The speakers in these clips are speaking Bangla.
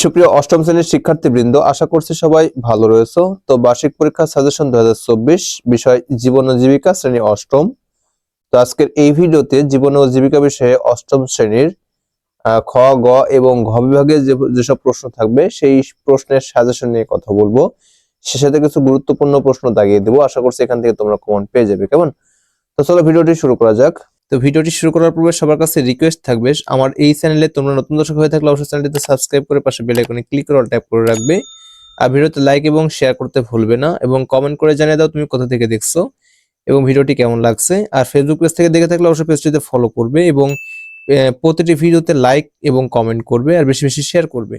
সুপ্রিয় অষ্টম শ্রেণির শিক্ষার্থীবৃন্দ, আশা করছি সবাই ভালো রয়েছে। তো বার্ষিক পরীক্ষা সাজেশন দুই হাজার চব্বিশ, বিষয় জীবন ও জীবিকা, শ্রেণি অষ্টম। তো আজকের এই ভিডিওতে জীবন ও জীবিকা বিষয়ে অষ্টম শ্রেণির খ, গ এবং ঘ বিভাগে যেসব প্রশ্ন থাকবে, সেই প্রশ্নের সাজেশন নিয়ে কথা বলব। সে সাথে কিছু গুরুত্বপূর্ণ প্রশ্ন দাগিয়ে দেবো। আশা করছি এখান থেকে তোমরা কমেন্ট পেয়ে যাবে। কেমন? তো চলো ভিডিওটি শুরু করা যাক। তো ভিডিওটি শুরু করার পূর্বে সবার কাছে রিকোয়েস্ট থাকবে, আমার এই চ্যানেলে তোমরা নতুন দর্শক হয়ে থাকলে অবশ্যই চ্যানেলটিতে সাবস্ক্রাইব করে পাশে বেল আইকনে ক্লিক করে অল ট্যাপ করে রাখবে। আর ভিডিওতে লাইক এবং শেয়ার করতে ভুলবে না এবং কমেন্ট করে জানিয়ে দাও তুমি কোথা থেকে দেখছ এবং ভিডিওটি কেমন লাগছে। আর ফেসবুক পেজ থেকে দেখে থাকলে অবশ্যই পেজটিতে ফলো করবে এবং প্রতিটি ভিডিওতে লাইক এবং কমেন্ট করবে আর বেশি বেশি শেয়ার করবে।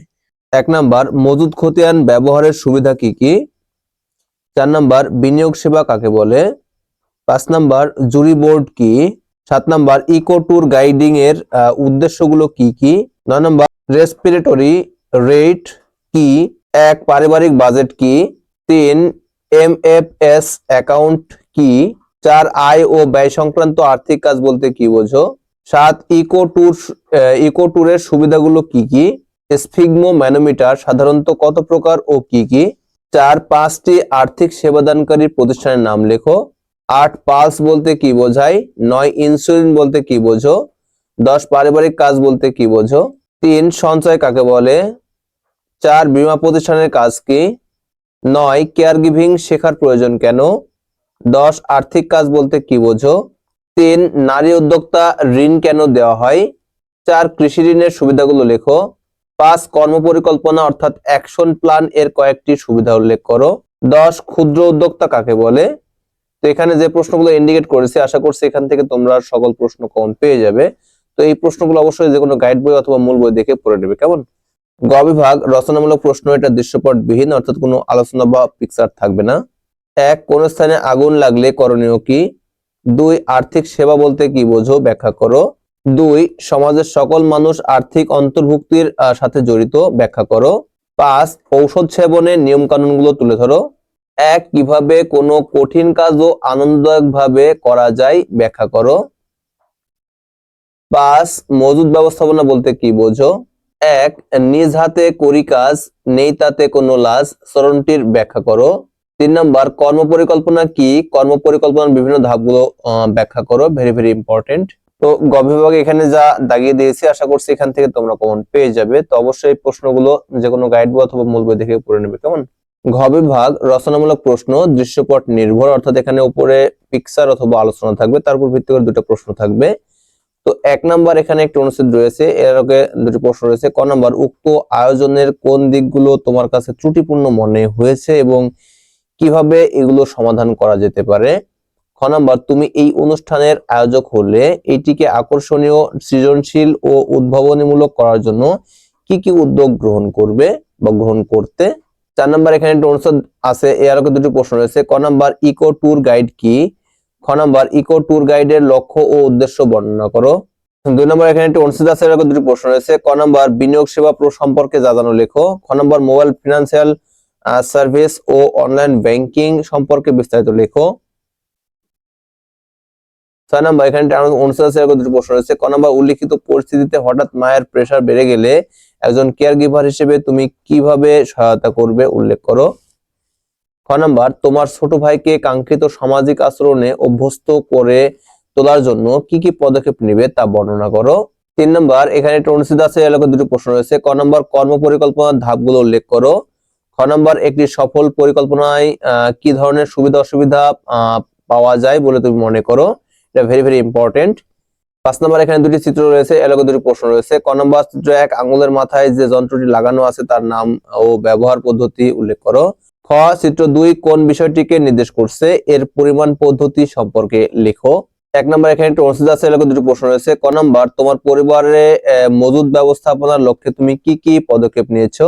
এক নাম্বার, মজুদ খতিয়ান ব্যবহারের সুবিধা কি কি? চার নাম্বার, বিনিয়োগ সেবা কাকে বলে? পাঁচ নাম্বার, জুরি বোর্ড কি? সাত নাম্বার ইকো ট্যুর গাইডিং এর উদ্দেশ্যগুলো কি কি? নয় নাম্বার রেসপিরেটরি রেট কি? এক, পারিবারিক বাজেট কি? তিন এম এফ এস অ্যাকাউন্ট কি? চার, আয় ও ব্যয় সংক্রান্ত আর্থিক কাজ বলতে কি বোঝো? সাত ইকো ট্যুর ইকো ট্যুরের সুবিধাগুলো কি কি? স্ফিগমো ম্যানোমিটার সাধারণত কত প্রকার ও কি কি? চার, পাঁচটি আর্থিক সেবাদানকারী প্রতিষ্ঠানের নাম লেখো। আট পালস বলতে কি বোঝায়? নয় ইনসুলিন বলতে কি বোঝো? দশ পারিবারিক কাজ বলতে কি বোঝো? তিন সঞ্চয় কাকে বলে? চার বীমা প্রতিষ্ঠানের কাজ কি? নয় কেয়ার গিভিং শেখার প্রয়োজন কেন? দশ আর্থিক কাজ বলতে কি বোঝো? তিন নারী উদ্যোক্তা ঋণ কেন দেওয়া হয়? চার কৃষি ঋণের সুবিধাগুলো লেখো। পাঁচ কর্মপরিকল্পনা অর্থাৎ অ্যাকশন প্ল্যান এর কয়েকটি সুবিধা উল্লেখ করো। দশ ক্ষুদ্র উদ্যোক্তা কাকে বলে? এখানে যে প্রশ্নগুলো ইন্ডিকেট করেছে, আশা করছি এখান থেকে তোমরা সকল প্রশ্ন কমন পেয়ে যাবে। তো এই প্রশ্নগুলো অবশ্যই যে কোনো গাইড বই অথবা মূল বই দেখে পড়ে নেবে, কেমন? গ বিভাগ, রচনামূলক প্রশ্ন, এটা দৃশ্যপট বিহীন অর্থাৎ কোনো আলোচনা বা পিকচার থাকবে না। এক, কোন স্থানে আগুন লাগলে করণীয় কি? দুই, আর্থিক সেবা বলতে কি বোঝো? ব্যাখ্যা করো। দুই, সমাজের সকল মানুষ আর্থিক অন্তর্ভুক্তির সাথে জড়িত? ব্যাখ্যা করো। পাঁচ, ঔষধ সেবনের নিয়ম কানুনগুলো তুলে ধরো। এক, কীভাবে কোনো কঠিন কাজও আনন্দদায়ক ভাবে করা যায় ব্যাখ্যা করো। পাঁচ, মজুদ ব্যবস্থাপনা বলতে কি বোঝো? এক, নিজ হাতে করি কাজ, নেই তাতে কোনো লাজ চরণটির ব্যাখ্যা করো। তিন নম্বর, কর্মপরিকল্পনা কি? কর্মপরিকল্পনার বিভিন্ন ধাপগুলো ব্যাখ্যা করো ভেরি ভেরি ইম্পর্টেন্ট তো গ বিভাগে এখানে যা দাগিয়ে দিয়েছি, আশা করছি এখান থেকে তোমরা কমন পেয়ে যাবে। তো অবশ্যই প্রশ্নগুলো যে কোনো গাইড বই অথবা মূল বই দেখে পড়ে নেবে, কেমন? ঘ বিভাগ রচনামূলক প্রশ্ন, দৃশ্যপট নির্ভর, অর্থাৎ এখানে উপরে পিকচার অথবা আলোচনা থাকবে, তার উপর ভিত্তি করে দুটো প্রশ্ন থাকবে। তো এক নাম্বার এখানে একটি অনুচ্ছেদ রয়েছে, এর আগে দুটি প্রশ্ন রয়েছে, ক নাম্বার, উক্ত আয়োজনের কোন দিকগুলো তোমার কাছে ত্রুটিপূর্ণ মনে হয়েছে এবং কীভাবে এগুলো সমাধান করা যেতে পারে? খ নাম্বার, তুমি এই অনুষ্ঠানের আয়োজক হলে এটিকে আকর্ষণীয়, সৃজনশীল ও উদ্ভাবনীমূলক করার জন্য কি কি উদ্যোগ গ্রহণ করবে বা গ্রহণ করতে চার নাম্বার এখানে আছে এর আরও দুটি প্রশ্ন রয়েছে। ক নাম্বার ইকো ট্যুর গাইড কি? খ নাম্বার ইকো ট্যুর গাইডের লক্ষ্য ও উদ্দেশ্য বর্ণনা করো। দুই নম্বর এখানে একটি অনুষ্ঠিত আছে, এর দুটি প্রশ্ন রয়েছে। ক নাম্বার, বিনিয়োগ সেবা প্রো সম্পর্কে জানানো লেখো। খ নাম্বার, মোবাইল ফিনান্সিয়াল সার্ভিস ও অনলাইন ব্যাংকিং সম্পর্কে বিস্তারিত লেখো। ছয় নাম্বার, এখানে দুটি প্রশ্ন রয়েছে। ক নাম্বার, উল্লিখিত পরিস্থিতিতে হঠাৎ মায়ের প্রেসার বেড়ে গেলে একজন কেয়ার গিভার হিসেবে তুমি কীভাবে সহায়তা করবে, উল্লেখ করো। খ নাম্বার, তোমার ছোট ভাইকে কাঙ্ক্ষিত সামাজিক আচরণে অভ্যস্ত করে তোলার জন্য কি কি পদক্ষেপ নেবে তা বর্ণনা করো। তিন নম্বর, এখানে একটা অনুচ্ছেদ আছে এলাকায় দুটো প্রশ্ন রয়েছে। ক নম্বর, কর্ম পরিকল্পনার ধাপগুলো উল্লেখ করো। খ নম্বর, একটি সফল পরিকল্পনায় কি ধরনের সুবিধা অসুবিধা পাওয়া যায় বলে তুমি মনে করো। এটা ভেরি ভেরি ইম্পর্টেন্ট পাঁচ নম্বর, এখানে দুটি চিত্র রয়েছে এলাকা দুটি প্রশ্ন রয়েছে। ক নম্বর চিত্র এক, আঙুলের মাথায় যে যন্ত্রটি লাগানো আছে তার নাম ও ব্যবহার পদ্ধতি উল্লেখ করো। খ, চিত্র দুই, কোন বিষয়টিকে নির্দেশ করছে, এর পরিমাণ পদ্ধতি সম্পর্কে লেখো। এক নম্বর, এখানে একটি অনুচ্ছেদ আছে এলাকা দুটো প্রশ্ন রয়েছে। ক নম্বর, তোমার পরিবারে মজুদ ব্যবস্থাপনার লক্ষ্যে তুমি কি কি পদক্ষেপ নিয়েছো?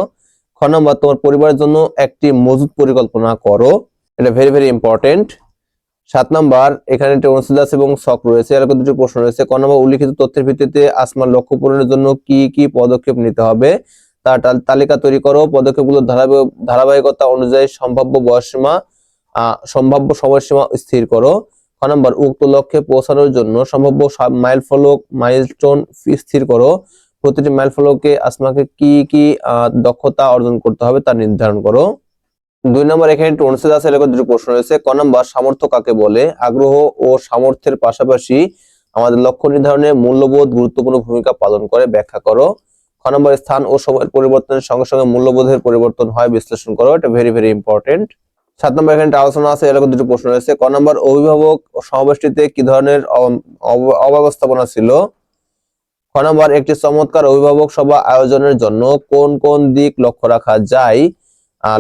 খ নম্বর, তোমার পরিবারের জন্য একটি মজুদ পরিকল্পনা করো। এটা ভেরি ভেরি ইম্পর্টেন্ট সাত নম্বর এখানে অনুচ্ছেদ এবং শখ রয়েছে। এলাকা দুটি প্রশ্ন রয়েছে। ক নম্বর উল্লিখিত তথ্যের ভিত্তিতে আসমার লক্ষ্য পূরণের জন্য কি কি পদক্ষেপ নিতে হবে? তার তালিকা তৈরি করো। পদক্ষেপগুলো ধারাবাহিক ধারাবাহিকতা অনুযায়ী সম্ভাব্য বয়সসীমা আহ, সম্ভাব্য সময়সীমা স্থির করো। খ নম্বর উক্ত লক্ষ্যে পৌঁছানোর জন্য সম্ভাব্য মাইল ফলক মাইলস্টোন স্থির করো। প্রতিটি মাইল ফলকে আসমাকে কি কি দক্ষতা অর্জন করতে হবে তা নির্ধারণ করো। দুই নম্বর, এখানে টোনসেস আছে, এরকম দুটো প্রশ্ন রয়েছে। ক নম্বর, সামর্থ্য কাকে বলে? আগ্রহ ও সামর্থ্যের পাশাপাশি আমাদের লক্ষ্য নির্ধারণে মূল্যবোধ গুরুত্বপূর্ণ ভূমিকা পালন করে। ব্যাখ্যা করো। খ নম্বর, স্থান ও সময়ের পরিবর্তনের সঙ্গে সঙ্গে মূল্যবোধের পরিবর্তন হয়, বিশ্লেষণ করো, এটা ভেরি ভেরি ইম্পর্টেন্ট সাত নম্বর, এখানে আলোচনা আছে, এরকম দুটো প্রশ্ন রয়েছে। ক নম্বর, অভিভাবক সমাবেশটিতে কি ধরনের অব- অব- অব্যবস্থাপনা ছিল? খ নম্বর, একটি চমৎকার অভিভাবক সভা আয়োজনের জন্য কোন কোন দিক লক্ষ্য রাখা যায়?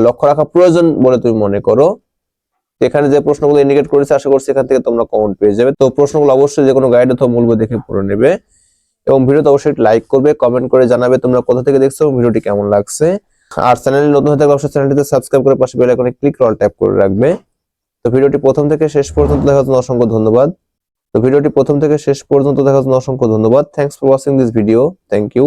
লক্ষ্য রাখা প্রয়োজন বলে তুমি মনে করো। এখানে যে প্রশ্নগুলো ইন্ডিকেট করেছে, আশা করছি এখান থেকে তোমরা কমেন্ট পেয়ে যাবে। তো প্রশ্নগুলো অবশ্যই যে কোনো গাইড অথবা মূল্য দেখে পড়ে নেবে। এবং ভিডিওতে অবশ্যই লাইক করবে কমেন্ট করে জানাবে তোমরা কোথা থেকে দেখছ ভিডিওটি কেমন লাগছে। আর চ্যানেলে নতুন হয়ে থাকলে অবশ্যই চ্যানেলটিতে সাবস্ক্রাইব করে পাশে বেল আইকনে ক্লিক করে ট্যাপ করে রাখবে। তো ভিডিওটি প্রথম থেকে শেষ পর্যন্ত দেখার জন্য অসংখ্য ধন্যবাদ। তো ভিডিওটি প্রথম থেকে শেষ পর্যন্ত দেখার জন্য অসংখ্য ধন্যবাদ। Thanks for watching this video thank you